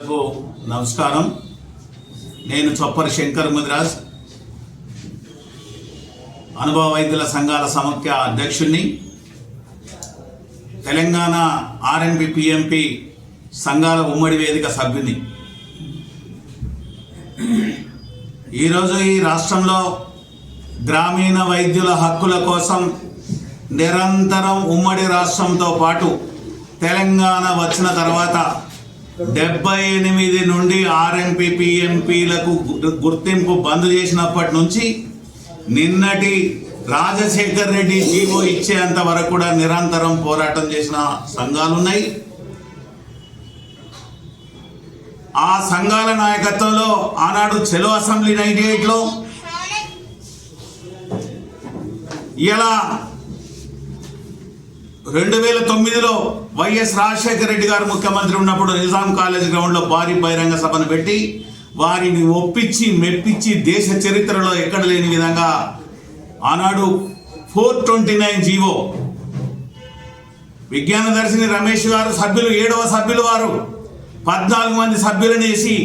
నమస్కారం. నేను చొప్పరి శంకర్ ముదిరాజ్ అనుభవ వైద్యుల సంఘాల సమాఖ్య అధ్యక్షుణ్ణి. తెలంగాణ ఆర్ఎన్పి పిఎంపి సంఘాల ఉమ్మడి వేదిక సభ్యుని ఈరోజు ఈ రాష్ట్రంలో గ్రామీణ వైద్యుల హక్కుల కోసం నిరంతరం ఉమ్మడి రాష్ట్రంతో పాటు తెలంగాణ వచ్చిన తర్వాత డెబ్బై ఎనిమిది నుండి ఆర్ఎంపీ పిఎంపీలకు గుర్తింపు బంద్ చేసినప్పటి నుంచి నిన్నటి రాజశేఖర్ రెడ్డి జీవో ఇచ్చేంత వరకు కూడా నిరంతరం పోరాటం చేసిన సంఘాలు ఉన్నాయి ఆ సంఘాల నాయకత్వంలో ఆనాడు చెలో అసెంబ్లీ నైన్టీ ఎయిట్లో ఇలా రెండు వేల తొమ్మిదిలో వైఎస్ రాజశేఖర రెడ్డి గారు ముఖ్యమంత్రి ఉన్నప్పుడు నిజాం కాలేజ్ గ్రౌండ్లో భారీ బహిరంగ సభను పెట్టి వారిని ఒప్పించి మెప్పించి దేశ చరిత్రలో ఎక్కడ లేని విధంగా ఆనాడు ఫోర్ ట్వంటీ నైన్ జీవో విజ్ఞాన దర్శిని రమేష్ గారు సభ్యులు ఏడవ సభ్యులు వారు. పద్నాలుగు మంది సభ్యులనేసి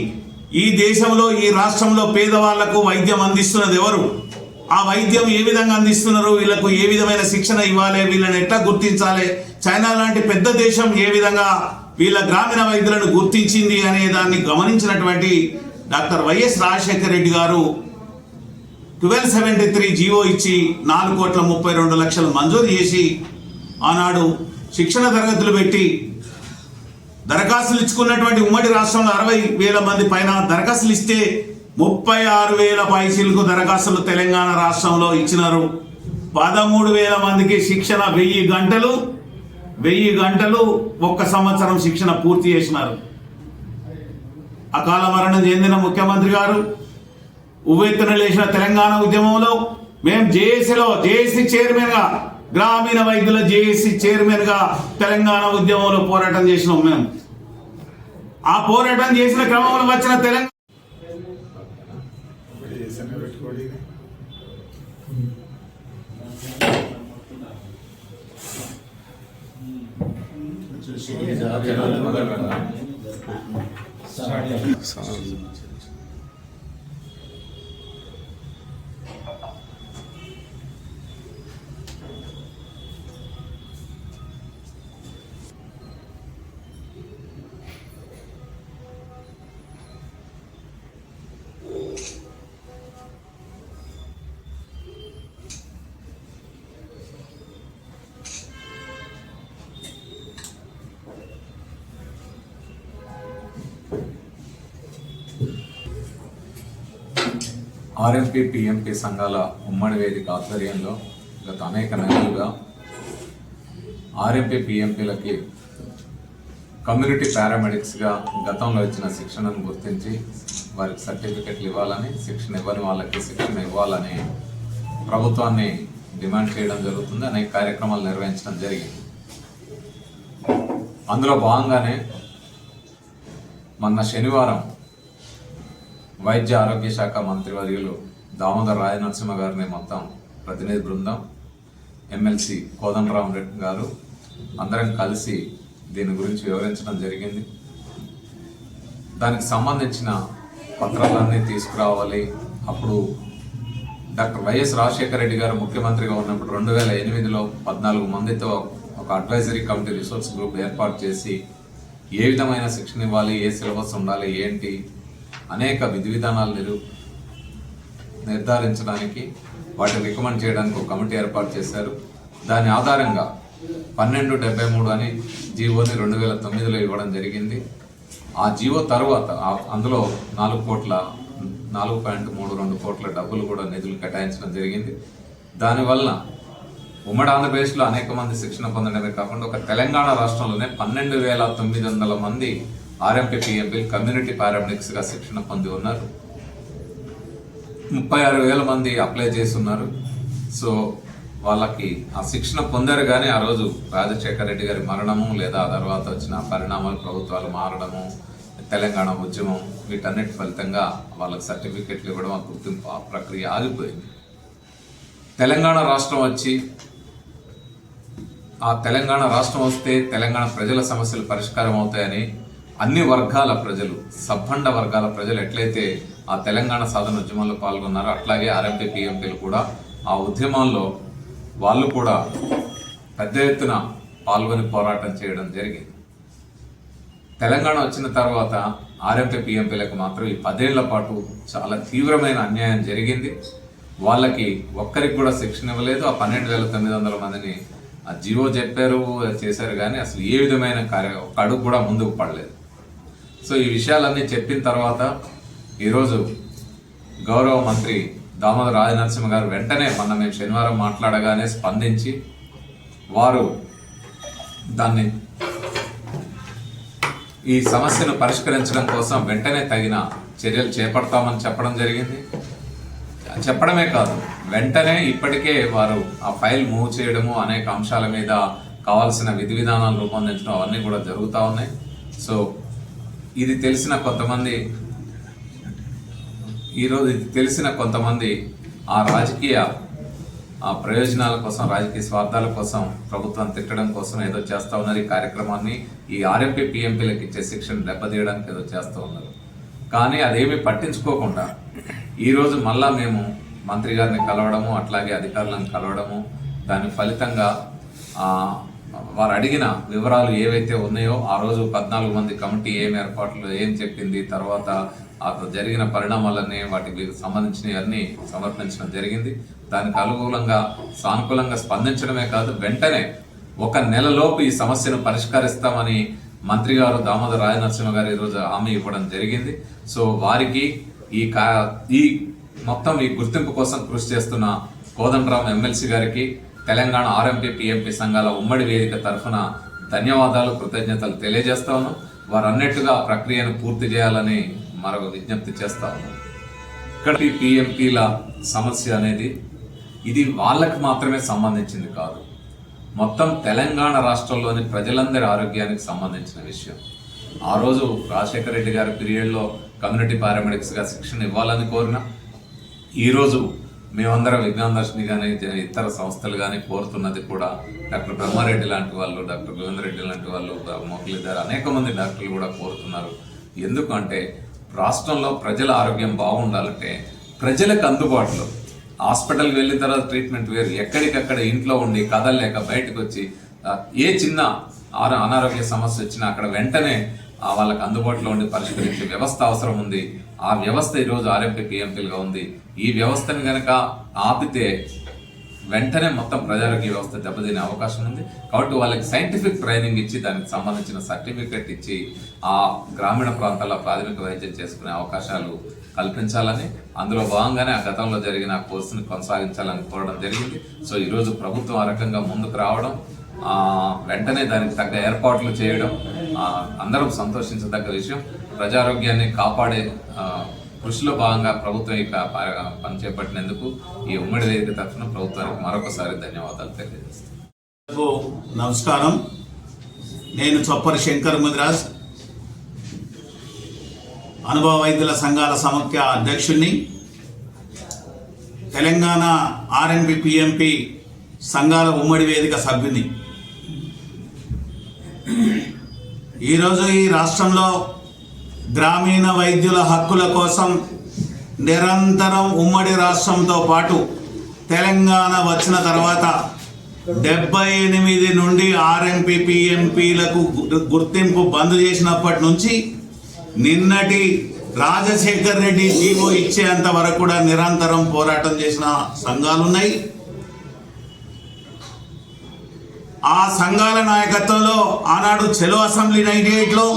ఈ దేశంలో ఈ రాష్ట్రంలో పేదవాళ్ళకు వైద్యం అందిస్తున్నది ఎవరు? ఆ వైద్యం ఏ విధంగా అందిస్తున్నారు? వీళ్ళకు ఏ విధమైన శిక్షణ ఇవ్వాలి? వీళ్ళని ఎట్లా గుర్తించాలి? చైనా లాంటి పెద్ద దేశం ఏ విధంగా వీళ్ళ గ్రామీణ వైద్యులను గుర్తించింది అనే దాన్ని గమనించినటువంటి డాక్టర్ వైఎస్ రాజశేఖర రెడ్డి గారు ట్వెల్వ్ సెవెంటీ త్రీ జీవో ఇచ్చి నాలుగు కోట్ల ముప్పై రెండు లక్షలు మంజూరు చేసి ఆనాడు శిక్షణ తరగతులు పెట్టి దరఖాస్తులు ఇచ్చుకున్నటువంటి ఉమ్మడి రాష్ట్రంలో అరవై వేల మంది పైన దరఖాస్తులు ఇస్తే ముప్పై ఆరు వేల పైసలకు దరఖాస్తులు తెలంగాణ రాష్ట్రంలో ఇచ్చినారు. పదమూడు వేల మందికి శిక్షణ వెయ్యి గంటలు వెయ్యి గంటలు ఒక్క సంవత్సరం శిక్షణ పూర్తి చేసినారు. అకాల మరణం చెందిన ముఖ్యమంత్రి గారు ఉవ్వెత్తున లేచిన తెలంగాణ ఉద్యమంలో మేము జేఏసీలో జేఏసీ చైర్మన్గా గ్రామీణ వైద్యుల జేఏసీ చైర్మన్గా తెలంగాణ ఉద్యమంలో పోరాటం చేసినాం మేము ఆ పోరాటం చేసిన క్రమంలో వచ్చిన Telangana Sağ olun. RMP PMP సంఘాల ఉమ్మడి వేదిక ఆధ్వర్యంలో గత అనేక నెలలుగా ఆర్ఎంపీ పిఎంపీలకి కమ్యూనిటీ పారామెడిక్స్గా గతంలో ఇచ్చిన శిక్షణను గుర్తించి వారికి సర్టిఫికెట్లు ఇవ్వాలని శిక్షణ ఇవ్వని వాళ్ళకి శిక్షణ ఇవ్వాలని ప్రభుత్వాన్ని డిమాండ్ చేయడం జరుగుతుంది అనేక కార్యక్రమాలు నిర్వహించడం జరిగింది. అందులో భాగంగానే మొన్న శనివారం వైద్య ఆరోగ్య శాఖ మంత్రివర్యులు దామోదర్ రాయనరసింహ గారిని మొత్తం ప్రతినిధి బృందం ఎమ్మెల్సీ కోదండరామ్ రెడ్డి గారు అందరం కలిసి దీని గురించి వివరించడం జరిగింది. దానికి సంబంధించిన పత్రాలన్నీ తీసుకురావాలి. అప్పుడు డాక్టర్ వైఎస్ రాజశేఖర రెడ్డి గారు ముఖ్యమంత్రిగా ఉన్నప్పుడు రెండు వేల ఎనిమిదిలో పద్నాలుగు మందితో ఒక అడ్వైజరీ కమిటీ రిసోర్స్ గ్రూప్ ఏర్పాటు చేసి ఏ విధమైన శిక్షణ ఇవ్వాలి ఏ సిలబస్ ఉండాలి ఏంటి అనేక విధి విధానాలు నిరు నిర్ధారించడానికి వాటిని రికమెండ్ చేయడానికి ఒక కమిటీ ఏర్పాటు చేశారు. దాని ఆధారంగా పన్నెండు డెబ్బై మూడు అని జీవోని రెండు వేల తొమ్మిదిలో ఇవ్వడం జరిగింది. ఆ జీవో తర్వాత అందులో నాలుగు కోట్ల నాలుగు పాయింట్ మూడు రెండు కోట్ల డబ్బులు కూడా నిధులు కేటాయించడం జరిగింది. దానివల్ల ఉమ్మడి ఆంధ్రప్రదేశ్లో అనేక మంది శిక్షణ పొందడమే కాకుండా ఒక తెలంగాణ రాష్ట్రంలోనే పన్నెండు వేల తొమ్మిది వందల మంది ఆర్ఎంపీ కమ్యూనిటీ పారామెడిక్స్గా శిక్షణ పొంది ఉన్నారు. ముప్పై ఆరు వేల మంది అప్లై చేసి ఉన్నారు సో వాళ్ళకి ఆ శిక్షణ పొందారు కానీ ఆ రోజు రాజశేఖర రెడ్డి గారి మరణము లేదా ఆ తర్వాత వచ్చిన పరిణామాలు ప్రభుత్వాలు మారడము తెలంగాణ ఉద్యమం వీటన్నిటి ఫలితంగా వాళ్ళకి సర్టిఫికెట్లు ఇవ్వడం ఆ గుర్తింపు ఆ ప్రక్రియ ఆగిపోయింది. తెలంగాణ రాష్ట్రం వచ్చి ఆ తెలంగాణ రాష్ట్రం వస్తే తెలంగాణ ప్రజల సమస్యలు పరిష్కారం అవుతాయని అన్ని వర్గాల ప్రజలు సబ్బండ వర్గాల ప్రజలు ఎట్లయితే ఆ తెలంగాణ సాధన ఉద్యమంలో పాల్గొన్నారో అట్లాగే ఆర్ఎంపీ పిఎంపీలు కూడా ఆ ఉద్యమాల్లో వాళ్ళు కూడా పెద్ద ఎత్తున పాల్గొని పోరాటం చేయడం జరిగింది. తెలంగాణ వచ్చిన తర్వాత ఆర్ఎంపీ పిఎంపీలకు మాత్రం ఈ పదేళ్ళ పాటు చాలా తీవ్రమైన అన్యాయం జరిగింది. వాళ్ళకి ఒక్కరికి కూడా శిక్షణ ఇవ్వలేదు. ఆ పన్నెండు వేల తొమ్మిది వందల మందిని ఆ జీవో చెప్పారు చేశారు కానీ అసలు ఏ విధమైన కార్య ఒక అడుగు కూడా ముందుకు పడలేదు. సో ఈ విషయాలన్నీ చెప్పిన తర్వాత ఈరోజు గౌరవ మంత్రి దామోదర రాజనరసింహ గారు వెంటనే మొన్న మేము శనివారం మాట్లాడగానే స్పందించి వారు దాన్ని ఈ సమస్యను పరిష్కరించడం కోసం వెంటనే తగిన చర్యలు చేపడతామని చెప్పడం జరిగింది. చెప్పడమే కాదు వెంటనే ఇప్పటికే వారు ఆ ఫైల్ మూవ్ చేయడము అనేక అంశాల మీద కావాల్సిన విధి విధానాలు రూపొందించడం అవన్నీ కూడా జరుగుతూ ఉన్నాయి. సో ఇది తెలిసిన కొంతమంది ఈరోజు ఇది తెలిసిన కొంతమంది ఆ రాజకీయ ఆ ప్రయోజనాల కోసం రాజకీయ స్వార్థాల కోసం ప్రభుత్వం తిట్టడం కోసం ఏదో చేస్తూ ఉన్నారు. ఈ కార్యక్రమాన్ని ఈ ఆర్ఎంపీ పిఎంపీలకు ఇచ్చే శిక్షణ దెబ్బతీయడానికి ఏదో చేస్తూ ఉన్నారు. కానీ అదేమీ పట్టించుకోకుండా ఈరోజు మళ్ళా మేము మంత్రి గారిని కలవడము అట్లాగే అధికారులను కలవడము దాని ఫలితంగా వారు అడిగిన వివరాలు ఏవైతే ఉన్నాయో ఆ రోజు పద్నాలుగు మంది కమిటీ ఏం ఏర్పాట్లు ఏం చెప్పింది తర్వాత ఆ జరిగిన పరిణామాలన్నీ వాటికి సంబంధించినవన్నీ సమర్పించడం జరిగింది. దానికి అనుకూలంగా సానుకూలంగా స్పందించడమే కాదు వెంటనే ఒక నెలలోపు ఈ సమస్యను పరిష్కరిస్తామని మంత్రి గారు దామోదర రాజనరసింహ గారు ఈరోజు హామీ ఇవ్వడం జరిగింది. సో వారికి ఈ కా ఈ మొత్తం ఈ గుర్తింపు కోసం కృషి చేస్తున్న కోదండరాం ఎమ్మెల్సీ గారికి తెలంగాణ ఆర్ఎంపీ పిఎంపీ సంఘాల ఉమ్మడి వేదిక తరఫున ధన్యవాదాలు కృతజ్ఞతలు తెలియజేస్తాను వారన్నట్టుగా వారు అన్నట్టుగా ప్రక్రియను పూర్తి చేయాలని మరొక విజ్ఞప్తి చేస్తా ఉన్నాం. ఇక్కడ పిఎంపీల సమస్య అనేది ఇది వాళ్ళకు మాత్రమే సంబంధించింది కాదు. మొత్తం తెలంగాణ రాష్ట్రంలోని ప్రజలందరి ఆరోగ్యానికి సంబంధించిన విషయం. ఆ రోజు రాజశేఖర రెడ్డి గారి పీరియడ్లో కమ్యూనిటీ పారామెడిక్స్గా శిక్షణ ఇవ్వాలని కోరిన ఈరోజు మేమందరం విజ్ఞాన దర్శిని కానీ ఇతర సంస్థలు కానీ కోరుతున్నది కూడా డాక్టర్ బ్రహ్మారెడ్డి లాంటి వాళ్ళు డాక్టర్ గోవిందరెడ్డి లాంటి వాళ్ళు మొక్కలిద్దరు అనేక మంది డాక్టర్లు కూడా కోరుతున్నారు. ఎందుకంటే రాష్ట్రంలో ప్రజల ఆరోగ్యం బాగుండాలంటే ప్రజలకు అందుబాటులో హాస్పిటల్కి వెళ్ళిన తర్వాత ట్రీట్మెంట్ వేరు. ఎక్కడికక్కడ ఇంట్లో ఉండి కదలలేక బయటకు వచ్చి ఏ చిన్న అనారోగ్య సమస్య వచ్చినా అక్కడ వెంటనే వాళ్ళకి అందుబాటులో ఉండి పరిష్కరించే వ్యవస్థ అవసరం ఉంది. ఆ వ్యవస్థ ఈరోజు ఆర్ఎంపీ పిఎంపీలుగా ఉంది. ఈ వ్యవస్థను కనుక ఆపితే వెంటనే మొత్తం ప్రజారోగ్య వ్యవస్థ దెబ్బతినే అవకాశం ఉంది. కాబట్టి వాళ్ళకి సైంటిఫిక్ ట్రైనింగ్ ఇచ్చి దానికి సంబంధించిన సర్టిఫికెట్ ఇచ్చి ఆ గ్రామీణ ప్రాంతాల్లో ప్రాథమిక వైద్యం చేసుకునే అవకాశాలు కల్పించాలని అందులో భాగంగానే ఆ గతంలో జరిగిన ఆ కోర్సుని కొనసాగించాలని కోరడం జరిగింది. సో ఈరోజు ప్రభుత్వం ఆ రకంగా ముందుకు రావడం వెంటనే దానికి తగ్గ ఏర్పాట్లు చేయడం అందరం సంతోషించదగ్గ విషయం. ప్రజారోగ్యాన్ని కాపాడే కృషిలో భాగంగా ప్రభుత్వం ఇక పని చేపట్టినందుకు ఈ ఉమ్మడి వేదిక తరఫున ప్రభుత్వానికి మరొకసారి ధన్యవాదాలు తెలియజేస్తాను నమస్కారం. నేను చొప్పరి శంకర్ ముదిరాజ్ అనుభవ వైద్యుల సంఘాల సమాఖ్య అధ్యక్షుణ్ణి. తెలంగాణ ఆర్ఎన్బి పిఎంపి సంఘాల ఉమ్మడి వేదిక సభ్యుని ఈరోజు ఈ రాష్ట్రంలో గ్రామీణ వైద్యుల హక్కుల కోసం నిరంతరం ఉమ్మడి రాష్ట్రంతో పాటు తెలంగాణ వచ్చిన తర్వాత డెబ్బై ఎనిమిది నుండి ఆర్ఎంపీ పిఎంపీలకు గుర్తింపు బంద్ చేసినప్పటి నుంచి నిన్నటి రాజశేఖర్ రెడ్డి జీవో ఇచ్చేంత వరకు కూడా నిరంతరం పోరాటం చేసిన సంఘాలున్నాయి. ఆ సంఘాల నాయకత్వంలో ఆనాడు చెలో అసెంబ్లీ నైన్టీ ఎయిట్లో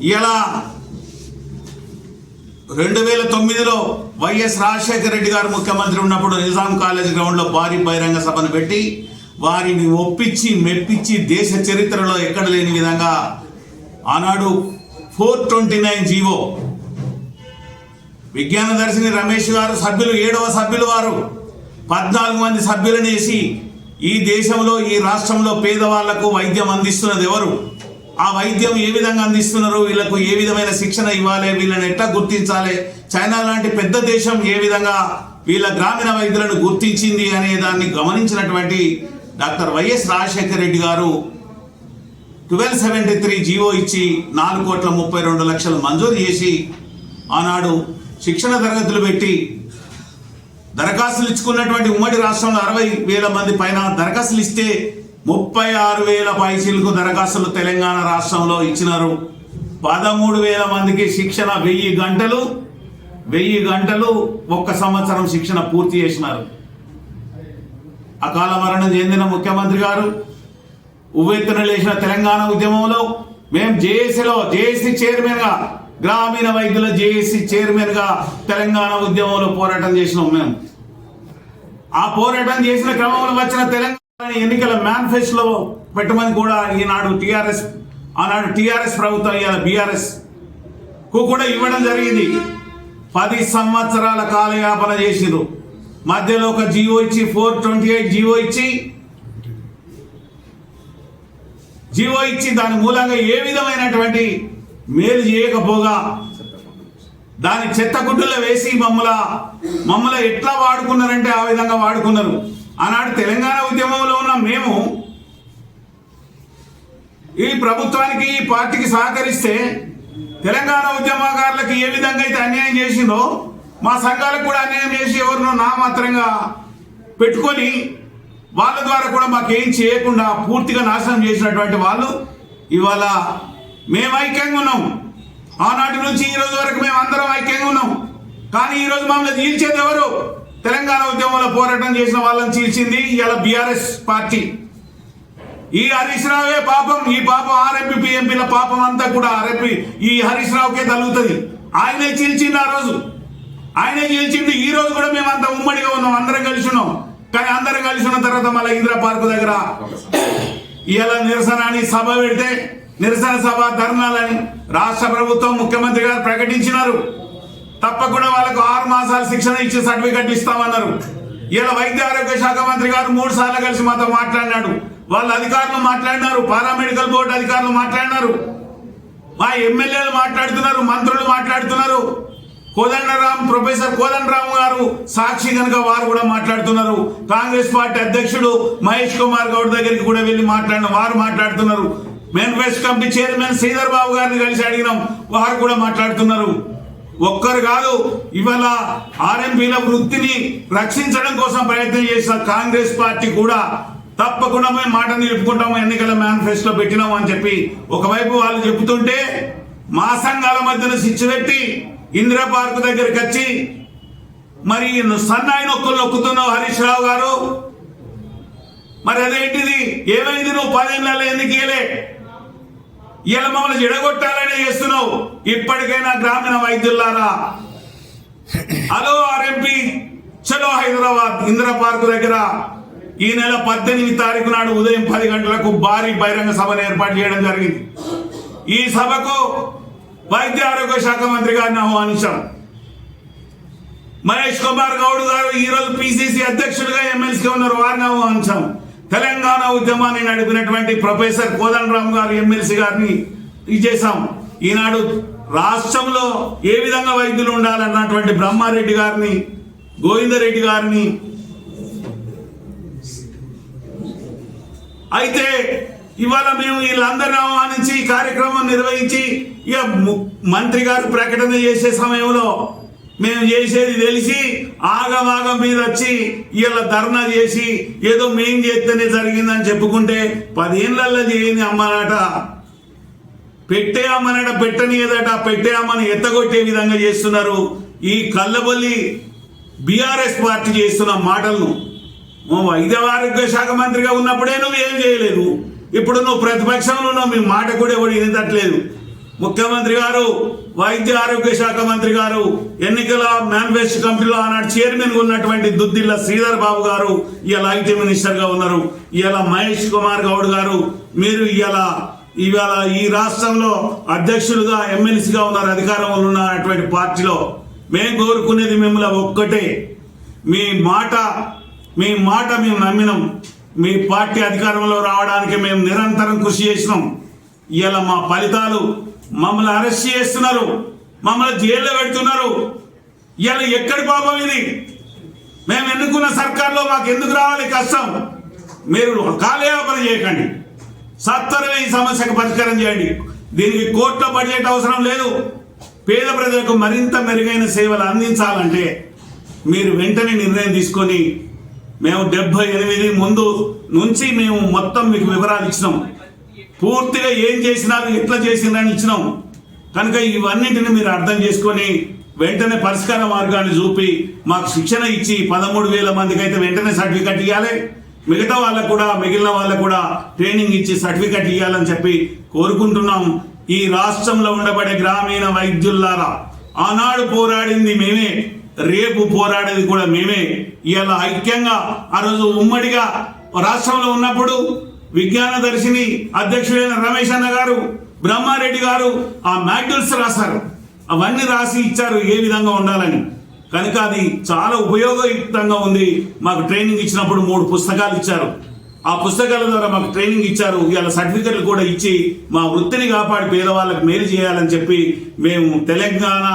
ఇలా రెండు వేల తొమ్మిదిలో వైఎస్ రాజశేఖర రెడ్డి గారు ముఖ్యమంత్రి ఉన్నప్పుడు నిజాం కాలేజ్ గ్రౌండ్లో భారీ బహిరంగ సభను పెట్టి వారిని ఒప్పించి మెప్పించి దేశ చరిత్రలో ఎక్కడ లేని విధంగా ఆనాడు ఫోర్ ట్వంటీ నైన్ జీవో. విజ్ఞాన దర్శిని రమేష్ గారు సభ్యులు ఏడవ సభ్యులు వారు. పద్నాలుగు మంది సభ్యులనేసి ఈ దేశంలో ఈ రాష్ట్రంలో పేదవాళ్ళకు వైద్యం అందిస్తున్నది ఎవరు? ఆ వైద్యం ఏ విధంగా అందిస్తున్నారు? వీళ్ళకు ఏ విధమైన శిక్షణ ఇవ్వాలి? వీళ్ళని ఎట్లా గుర్తించాలి? చైనా లాంటి పెద్ద దేశం ఏ విధంగా వీళ్ళ గ్రామీణ వైద్యులను గుర్తించింది అనే దాన్ని గమనించినటువంటి డాక్టర్ వైఎస్ రాజశేఖర రెడ్డి గారు ట్వెల్వ్ సెవెంటీ త్రీ జీవో ఇచ్చి నాలుగు కోట్ల ముప్పై రెండు లక్షలు మంజూరు చేసి ఆనాడు శిక్షణ తరగతులు పెట్టి దరఖాస్తులు ఇచ్చుకున్నటువంటి ఉమ్మడి రాష్ట్రంలో అరవై వేల మంది పైన దరఖాస్తులు ఇస్తే ముప్పై ఆరు వేల పైసీలకు దరఖాస్తులు తెలంగాణ రాష్ట్రంలో ఇచ్చినారు. పదమూడు వేల మందికి శిక్షణ వెయ్యి గంటలు వెయ్యి గంటలు ఒక్క సంవత్సరం శిక్షణ పూర్తి చేసినారు. అకాల మరణం చెందిన ముఖ్యమంత్రి గారు ఉవ్వెత్తున లేచిన తెలంగాణ ఉద్యమంలో మేము జేఏసీలో జేఏసీ చైర్మన్గా గ్రామీణ వైద్యుల జేఏసీ చైర్మన్గా తెలంగాణ ఉద్యమంలో పోరాటం చేసినాం మేము ఆ పోరాటం చేసిన క్రమంలో వచ్చిన తెలంగాణ ఎన్నికల మేనిఫెస్టోలో పెట్టమని కూడా ఈనాడు టిఆర్ఎస్ ఆనాడు టిఆర్ఎస్ ప్రభుత్వం ఇవాళ బీఆర్ఎస్కు కూడా ఇవ్వడం జరిగింది. పది సంవత్సరాల కాలయాపన చేసిరు మధ్యలో ఒక జీవో ఇచ్చి ఫోర్ ట్వంటీ ఎయిట్ జీవో ఇచ్చి జీవో ఇచ్చి దాని మూలంగా ఏ విధమైనటువంటి మేలు చేయకపోగా దాని చెత్త గుడ్డులో వేసి మమ్మల మమ్మల ఎట్లా వాడుకున్నారంటే ఆ విధంగా వాడుకున్నారు. ఆనాడు తెలంగాణ ఉద్యమంలో ఉన్న మేము ఈ ప్రభుత్వానికి ఈ పార్టీకి సహకరిస్తే తెలంగాణ ఉద్యమకారులకు ఏ విధంగా అయితే అన్యాయం చేసిందో మా సంఘాలకు కూడా అన్యాయం చేసి ఎవరినో నామాత్రంగా పెట్టుకొని వాళ్ళ ద్వారా కూడా మాకేం చేయకుండా పూర్తిగా నాశనం చేసినటువంటి వాళ్ళు ఇవాళ మేము ఐక్యంగా ఉన్నాం. ఆనాటి నుంచి ఈ రోజు వరకు మేము అందరం ఐక్యంగా ఉన్నాం. కానీ ఈ రోజు మమ్మల్ని తీల్చేది ఎవరు? తెలంగాణ ఉద్యమంలో పోరాటం చేసిన వాళ్ళని చీల్చింది ఇవాళ బీఆర్ఎస్ పార్టీ. ఈ హరీష్ రావే పాపం ఈ పాపం ఆర్ఎంపీ పిఎంపీల పాపం అంతా కూడా ఆర్ఎంపీ ఈ హరీష్ రావుకే తగులుతుంది. ఆయనే చీల్చింది ఆ రోజు. ఆయనే చీల్చింది ఈ రోజు కూడా మేము అంత ఉమ్మడిగా ఉన్నాం. అందరం కలిసి ఉన్నాం. కానీ అందరం కలిసి ఉన్న తర్వాత మళ్ళీ ఇందిరా పార్కు దగ్గర ఇలా నిరసన అని సభ పెడితే నిరసన సభ ధర్నాలని రాష్ట్ర ప్రభుత్వం ముఖ్యమంత్రి గారు ప్రకటించినారు. తప్పకుండా వాళ్ళకు ఆరు మాసాల శిక్షణ ఇచ్చి సర్టిఫికెట్ ఇస్తామన్నారు. ఇలా వైద్య ఆరోగ్య శాఖ మంత్రి గారు మూడు సార్లు కలిసి మాతో మాట్లాడినాడు. వాళ్ళ అధికారులు మాట్లాడినారు పారామెడికల్ బోర్డు అధికారులు మాట్లాడినారు. మా ఎమ్మెల్యేలు మాట్లాడుతున్నారు మంత్రులు మాట్లాడుతున్నారు. కోదండరామ్ ప్రొఫెసర్ కోదండరామ్ గారు సాక్షి కనుక వారు కూడా మాట్లాడుతున్నారు. కాంగ్రెస్ పార్టీ అధ్యక్షుడు మహేష్ కుమార్ గౌడ్ దగ్గరికి కూడా వెళ్ళి మాట్లాడిన వారు మాట్లాడుతున్నారు. Manifesto committee chairman Sridhar Babu గారిని కలిసి అడిగినాం వారు కూడా మాట్లాడుతున్నారు. ఒక్కరు కాదు ఇవాళ ఆర్ఎంపీల వృత్తిని రక్షించడం కోసం ప్రయత్నం చేసిన కాంగ్రెస్ పార్టీ కూడా తప్పకుండా మేము మాట నిలుపుకుంటాము ఎన్నికల మేనిఫెస్టో పెట్టినాము అని చెప్పి ఒకవైపు వాళ్ళు చెబుతుంటే మా సంఘాల మధ్యన సిచ్చిపెట్టి ఇందిరా పార్క్ దగ్గరికి వచ్చి మరి సన్నాయి నొక్కులు నొక్కుతున్నావు హరీష్ రావు గారు. మరి అదేంటిది? ఏమైంది నువ్వు పదేళ్ళ ఎందుకు ఇయలే ఇలా మమ్మల్ని ఎడగొట్టాలని చేస్తున్నావు. ఇప్పటికైనా గ్రామీణ వైద్యులారా. Hello RMP. చలో హైదరాబాద్ ఇందిరా పార్క్ దగ్గర. ఈ నెల పద్దెనిమిది తారీఖు నాడు ఉదయం పది గంటలకు భారీ బహిరంగ సభను ఏర్పాటు చేయడం జరిగింది. ఈ సభకు వైద్య ఆరోగ్య శాఖ మంత్రి గారిని ఆహ్వానించాం. మహేష్ కుమార్ గౌడ్ గారు ఈ రోజు పిసిసి అధ్యక్షుడిగా ఎమ్మెల్సీగా ఉన్నారు. వారిని ఆహ్వానించాం. తెలంగాణ ఉద్యమాన్ని నడిపినటువంటి ప్రొఫెసర్ కోదండరామ్ గారు ఎమ్మెల్సీ గారిని ఇచ్చేసాం ఈనాడు రాష్ట్రంలో ఏ విధంగా వైద్యులు ఉండాలన్నటువంటి బ్రహ్మారెడ్డి గారిని గోవిందరెడ్డి గారిని అయితే ఇవాళ మేము వీళ్ళందరిని ఆహ్వానించి ఈ కార్యక్రమం నిర్వహించి ఇక ము- మంత్రి గారు ప్రకటన చేసే సమయంలో మేము చేసేది తెలిసి ఆగమాగం మీద వచ్చి ఇలా ధర్నా చేసి ఏదో మేం చేస్తేనే జరిగిందని చెప్పుకుంటే పదేళ్ళల్లో చేయని అమ్మనాట. పెట్టే అమ్మనట పెట్టనియదట పెట్టే అమ్మని ఎత్తగొట్టే విధంగా చేస్తున్నారు. ఈ కళ్ళబొల్లి బీఆర్ఎస్ పార్టీ చేస్తున్న మాటలను. వైద్య ఆరోగ్య శాఖ మంత్రిగా ఉన్నప్పుడే నువ్వు ఏం చేయలేదు. ఇప్పుడు నువ్వు ప్రతిపక్షంలో ఉన్నావు మీ మాట కూడా ఎవడు వినట్లేదు ముఖ్యమంత్రి గారు వైద్య ఆరోగ్య శాఖ మంత్రి గారు ఎన్నికల మేనిఫెస్టో కమిటీలో ఆనాడు చైర్మన్ ఉన్నటువంటి దుద్దిల్ల శ్రీధర్ బాబు గారు ఇలా ఐటీ మినిస్టర్గా ఉన్నారు. ఇలా మహేష్ కుమార్ గౌడ్ గారు మీరు ఇలా ఇవాళ ఈ రాష్ట్రంలో అధ్యక్షులుగా ఎమ్మెల్సీగా ఉన్నారు అధికారంలో ఉన్నటువంటి పార్టీలో. మేము కోరుకునేది మిమ్మల్ని ఒక్కటే. మీ మాట మీ మాట మేము నమ్మినాం. మీ పార్టీ అధికారంలో రావడానికి మేము నిరంతరం కృషి చేసినాం. ఇలా మా ఫలితాలు మమ్మల్ని అరెస్ట్ చేస్తున్నారు. మమ్మల్ని జైల్లో పెడుతున్నారు. ఇలా ఎక్కడి పాపం ఇది? మేము ఎన్నుకున్న సర్కార్లో మాకు ఎందుకు రావాలి కష్టం? మీరు కాలయాపన చేయకండి. సత్వరమే ఈ సమస్యకు పరిష్కారం చేయండి. దీనికి కోర్టు బడ్జెట్ అవసరం లేదు. పేద ప్రజలకు మరింత మెరుగైన సేవలు అందించాలంటే మీరు వెంటనే నిర్ణయం తీసుకొని మేము డెబ్బై ఎనిమిది ముందు నుంచి మేము మొత్తం మీకు వివరాలు ఇచ్చినాం. పూర్తిగా ఏం చేసినారు ఎట్లా చేసినారని ఇచ్చినాం. కనుక ఇవన్నింటిని మీరు అర్థం చేసుకొని వెంటనే పరిష్కార మార్గాన్ని చూపి మాకు శిక్షణ ఇచ్చి పదమూడు వేల మందికి అయితే వెంటనే సర్టిఫికెట్ ఇవ్వాలి మిగతా వాళ్ళకు కూడా మిగిలిన వాళ్ళకు కూడా ట్రైనింగ్ ఇచ్చి సర్టిఫికెట్ ఇవ్వాలని చెప్పి కోరుకుంటున్నాం. ఈ రాష్ట్రంలో ఉండబడే గ్రామీణ వైద్యులారా ఆనాడు పోరాడింది మేమే రేపు పోరాడేది కూడా మేమే. ఇవాళ ఐక్యంగా ఆ రోజు ఉమ్మడిగా రాష్ట్రంలో ఉన్నప్పుడు విజ్ఞాన దర్శిని అధ్యక్షుడైన రమేష్ అన్న గారు బ్రహ్మారెడ్డి గారు ఆ మాడ్యూల్స్ రాశారు. అవన్నీ రాసి ఇచ్చారు ఏ విధంగా ఉండాలని. కనుక అది చాలా ఉపయోగయుక్తంగా ఉంది. మాకు ట్రైనింగ్ ఇచ్చినప్పుడు మూడు పుస్తకాలు ఇచ్చారు. ఆ పుస్తకాల ద్వారా మాకు ట్రైనింగ్ ఇచ్చారు. ఇవాళ సర్టిఫికెట్లు కూడా ఇచ్చి మా వృత్తిని కాపాడి పేదవాళ్ళకి మేలు చేయాలని చెప్పి మేము తెలంగాణ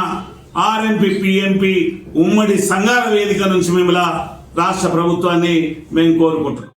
ఆర్ఎంపి పిఎంపి ఉమ్మడి సంఘాల వేదిక నుంచి మేము రాష్ట్ర ప్రభుత్వాన్ని మేము కోరుకుంటున్నాం.